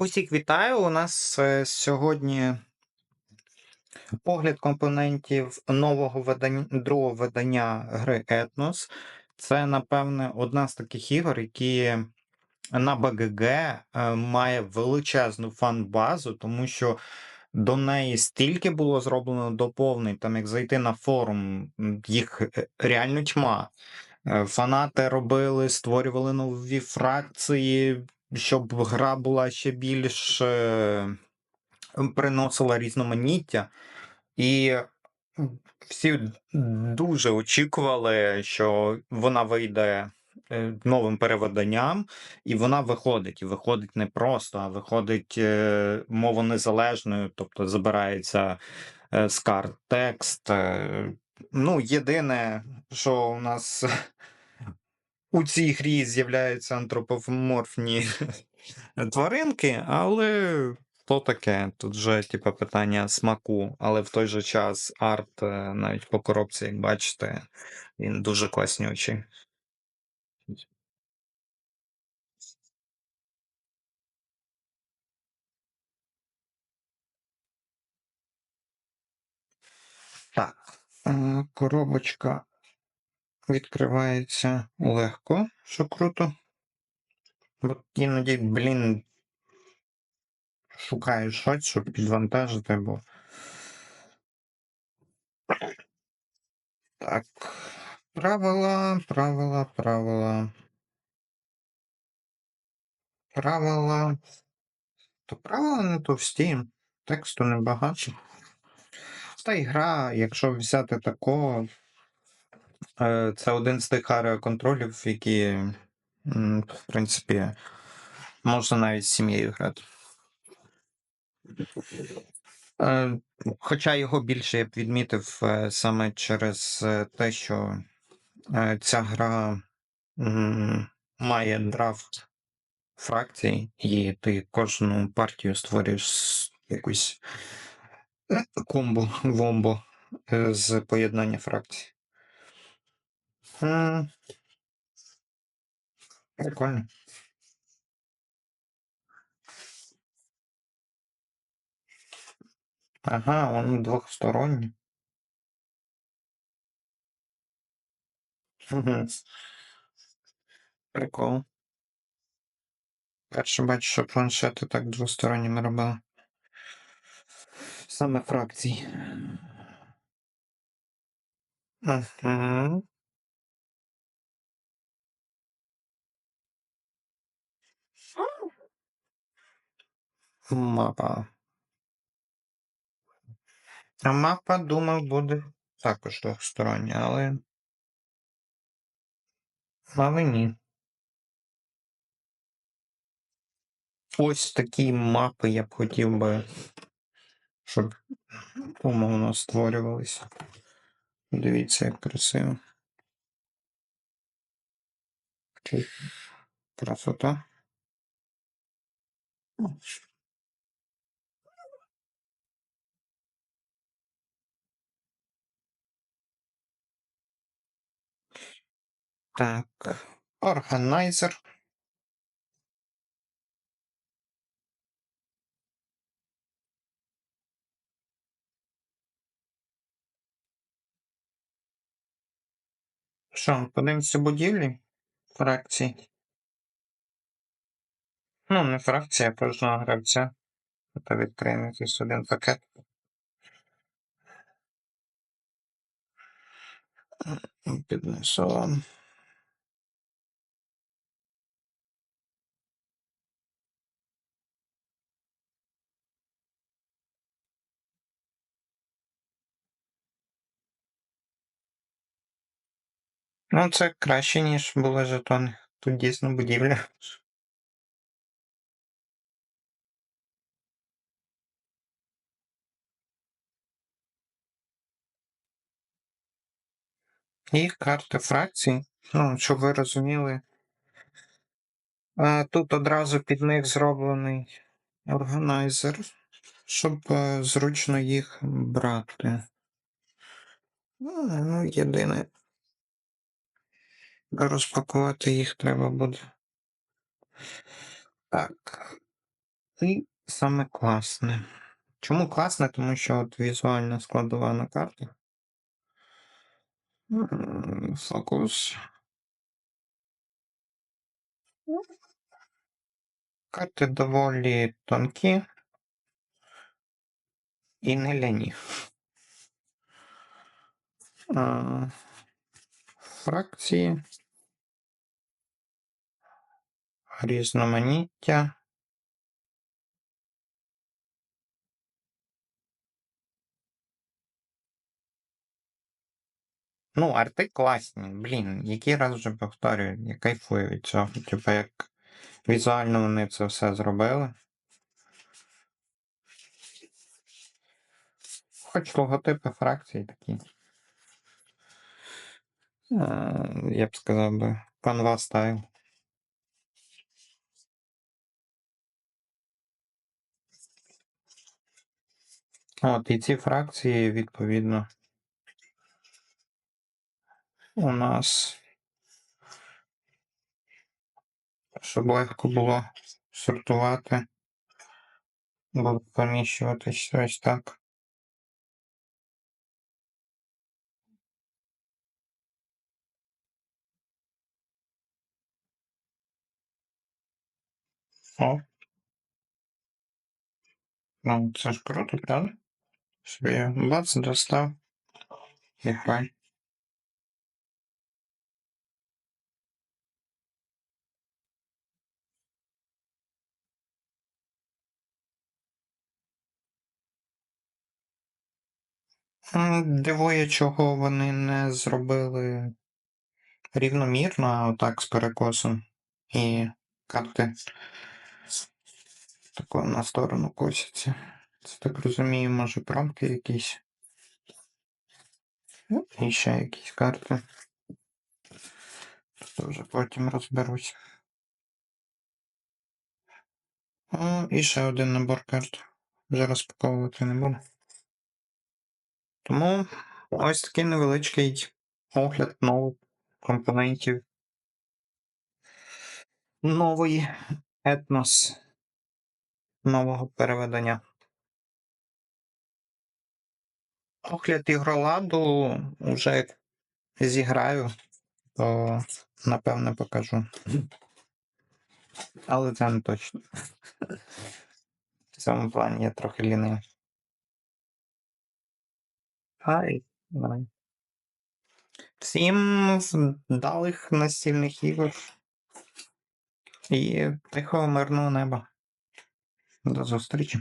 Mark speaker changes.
Speaker 1: Усіх вітаю! У нас е, сьогодні огляд компонентів нового видання, другого видання гри Етнос. Це, напевне, одна з таких ігор, які на БГГ е, має величезну фан-базу, тому що до неї стільки було зроблено доповнень, там як зайти на форум, їх е, реально тьма. Фанати робили, створювали нові фракції, щоб гра була ще більш е, приносила різноманіття. І всі дуже очікували, що вона вийде е, новим перевиданням, і вона виходить. І виходить не просто, а виходить е, мовонезалежною, тобто забирається з текст. Ну, єдине, що у нас у цій грі з'являються антропоморфні тваринки, але то таке. Тут вже типу, питання смаку, але в той же час арт, е, навіть по коробці, як бачите, він дуже класні очі. Так, е, коробочка відкривається легко, що круто. Бо іноді, блін, шукаю щось, щоб підвантажити, бо. Так. Правила, правила, правила. Правила. То правила не товсті, тексту небагато. Та й гра, якщо взяти такого, це один з тих ареоконтролів, які, в принципі, можна навіть з сім'єю грати. Е, Хоча його більше я б відмітив е, саме через е, те, що е, ця гра має драфт фракцій, і ти кожну партію створюєш якусь е, комбо, вомбо е, з поєднання фракцій. М, Прикольно. Ага, он двохсторонній. Мгм. Прикол. Перше бачу, що планшети так двосторонніми робили. Саме фракцій. Мгм. Мапа. А мапа, думав, буде також двостороння, але. Але ні. Ось такі мапи я б хотів би, щоб умовно створювалися. Дивіться, як красиво. Красота. Так. Органайзер. Що, подивимося будівлі? Фракції. Ну, не фракція, а кожного гравця. Та відкриємо якийсь один пакет. Піднесу вам. Ну, це краще, ніж були жетони. Тут дійсно будівля. І карти фракцій. Ну, щоб ви розуміли. Тут одразу під них зроблений органайзер, щоб е, зручно їх брати. Ну, ну, єдине. Розпакувати їх треба буде. Так. ти саме класне? Чому класне? Тому що от візуальна складова на карті. Фокус. Карти доволі тонкі і не ляні. Фракції. Різноманіття. Ну, арти класні. Блін, який раз вже повторюю, я кайфую від цього. Типа, як візуально вони це все зробили. Хоч логотипи фракції такі. Е, Я б сказав би, Canva стайл. От, і ці фракції, відповідно, у нас, щоб легко було сортувати, будуть поміщуватись ось так. О. Ну, це ж круто, правда? Собі бац, достав. І хай. Дивує, чого вони не зробили рівномірно, а отак з перекосом. І карти тако на сторону косяться. Це так розумію, може промки якісь. І ще якісь карти. Тут вже потім розберусь. О, і ще один набор карт. Вже розпаковувати не буду. Тому ось такий невеличкий огляд нових компонентів нової етнос нового переведення. Огляд ігроладу вже як зіграю, то напевне покажу. Але це не точно. В цьому плані я трохи лінивий. Хай. Всім вдалих настільних ігор і тихого мирного неба. До зустрічі.